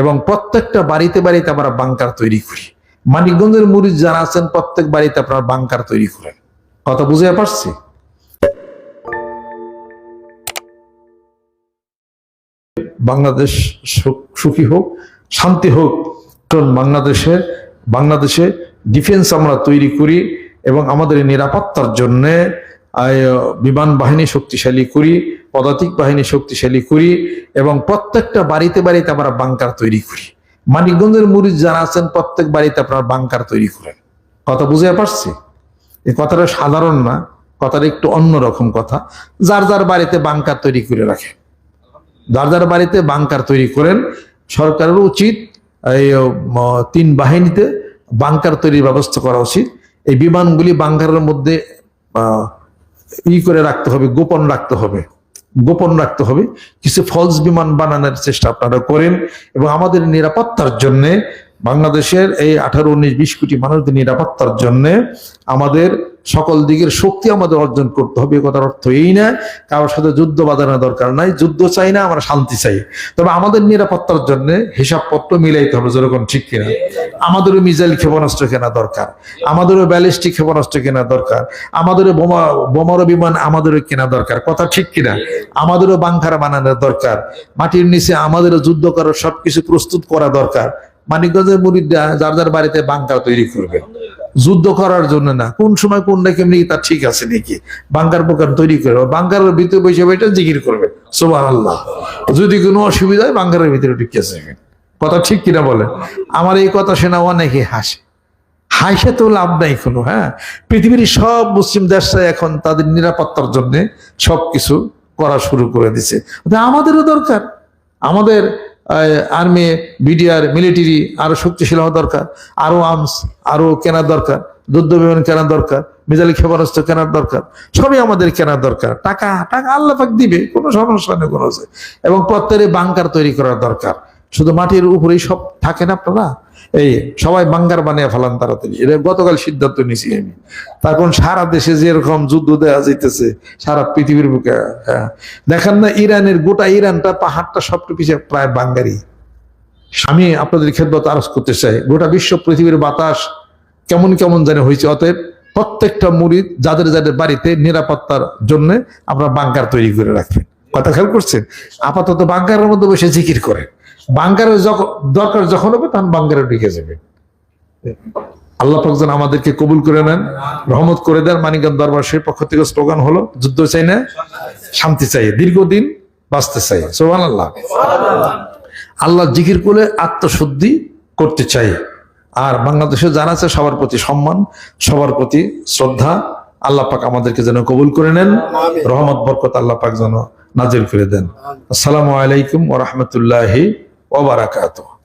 এবং প্রত্যেকটা বাড়িতে বাড়িতে আমরা বাংকার তৈরি করি। মানিকগঞ্জের মুরিদ যারা আছেন, প্রত্যেক বাড়িতে আপনারা বাংকার তৈরি করেন। কথা বুঝে পারছি? বাংলাদেশ সুখী হোক, শান্তি হোক, কারণ বাংলাদেশের বাংলাদেশে ডিফেন্স আমরা তৈরি করি এবং আমাদের নিরাপত্তার জন্যে বিমান বাহিনী শক্তিশালী করি। পদাতিক বাহিনী শক্তিশালী করি এবং প্রত্যেকটা বাড়িতে বাড়িতে আমরা বাংকার তৈরি করি। মানিকগঞ্জের মুরিদ যারা আছেন, প্রত্যেক বাড়িতে আপনারা বাংকার তৈরি করেন। কথা বুঝে পারছি? এই কথাটা সাধারণ না, কথাটা একটু অন্যরকম কথা। যার যার বাড়িতে বাংকার তৈরি করে রাখে। যার যার বাড়িতে বাংকার তৈরি করেন, সরকারের উচিত এই তিন বাহিনীতে বাংকার তৈরির ব্যবস্থা করা উচিত। এই বিমানগুলি বাংকারের মধ্যে ই করে রাখতে হবে, গোপন রাখতে হবে। গোপন রাখতে হবে। কিছু ফলস বিমান বানানোর চেষ্টা আপনারা করেন এবং আমাদের নিরাপত্তার জন্য বাংলাদেশের এই আঠারো, উনিশ, বিশ কোটি মানুষদের নিরাপত্তার জন্য আমাদের সকল দিকের শক্তি আমাদের অর্জন করতে হবে কথার অর্থ এই না, কারোর সাথে যুদ্ধ বাঁধানোর দরকার নাই, যুদ্ধ চাই না, আমরা শান্তি চাই। তবে আমাদের নিরাপত্তার জন্য হিসাবপত্র মিলাইতে হবে, যেরকম ঠিক কিনা। আমাদেরও মিসাইল ক্ষেপণাস্ত্র কেনা দরকার, আমাদেরও ব্যালিস্টিক ক্ষেপণাস্ত্র কেনা দরকার, আমাদেরও বোমা, বোমারো বিমান আমাদেরও কেনা দরকার, কথা ঠিক কিনা? আমাদেরও বাংকার বানানোর দরকার, মাটির নিচে আমাদেরও যুদ্ধ করার সবকিছু প্রস্তুত করা দরকার মানিকগঞ্জের মুরিদরা যার যার বাড়িতে বাংকার তৈরি করবে। যুদ্ধ করার জন্য না। কোন সময় কোন কোনটা কেমনি তা ঠিক আছে নাকি? বাংকার পোকার তৈরি করবে। বাংকারের ভিতরে বসে বসে জিকির করবে। সোমান আল্লাহ যদি কোনো অসুবিধা হয় বাংকারের ভিতরে ঢুকে যাবে। কথা ঠিক কিনা বলে আমার এই কথা শোনা অনেকে হাসে। হাসে তো লাভ নাই কোনো হ্যাঁ? পৃথিবীর সব মুসলিম দেশে এখন তাদের নিরাপত্তার জন্য সবকিছু করা শুরু করে দিছে। আমাদেরও দরকার। আমাদের আর্মি বিডিআর মিলিটারি আরও শক্তিশীল হওয়া দরকার। আরও আর্মস আরও কেনার দরকার। যুদ্ধ বিমান কেনার দরকার। মিজালি ক্ষেপণাস্ত্র কেনার দরকার। সবই আমাদের কেনার দরকার। টাকা টাকা আল্লাপাক দিবে, কোনো সমস্যা নেই, কোনো। এবং প্রত্যেকে বাংকার তৈরি করার দরকার। শুধু মাটির উপরেই সব থাকেন আপনারা? এই সবাই বাঙ্গার বানিয়ে ফেলান তাড়াতাড়ি এটা গতকাল সিদ্ধান্ত নিছি আমি। তারপর সারা দেশে যেরকম যুদ্ধ দেওয়া যাইতেছে, সারা পৃথিবীর বুকে হ্যাঁ। দেখেন না, ইরানের গোটা ইরানটা, পাহাড়টা সবটু পিছিয়ে প্রায় বাঙ্গারি। আমি আপনাদের খেদমত আরজ করতে চাই, গোটা বিশ্ব পৃথিবীর বাতাস কেমন কেমন জানে হয়েছে, অতএব প্রত্যেকটা মুরিদ যাদের যাদের বাড়িতে নিরাপত্তার জন্য আমরা বাংকার তৈরি করে রাখবেন। কথা খেয়াল করছেন? আপাতত বাংকারের মধ্যে বসে জিকির করে বাংকারের দরকার যখন হবে, তখন বাংকারে ঢুকে যাবে। আল্লাহ পাক যেন আমাদেরকে কবুল করে নেন, রহমত করে দেন। মানিকগঞ্জ দরবার সেই পক্ষ থেকে স্লোগান হলো, যুদ্ধ চাই না, শান্তি চাই। দীর্ঘদিন বাঁচতে চাই। সোহান আল্লাহ আল্লাহ জিকির করে আত্মশুদ্ধি করতে চাই। আর বাংলাদেশে যারা আছে, সবার প্রতি সম্মান, সবার প্রতি শ্রদ্ধা। আল্লাহ পাক আমাদেরকে যেন কবুল করে নেন, রহমত, বরকত আল্লাহ পাক যেন নাজির করে দেন। আসসালামু আলাইকুম ওরহমতুল্লাহি wabarakatuh.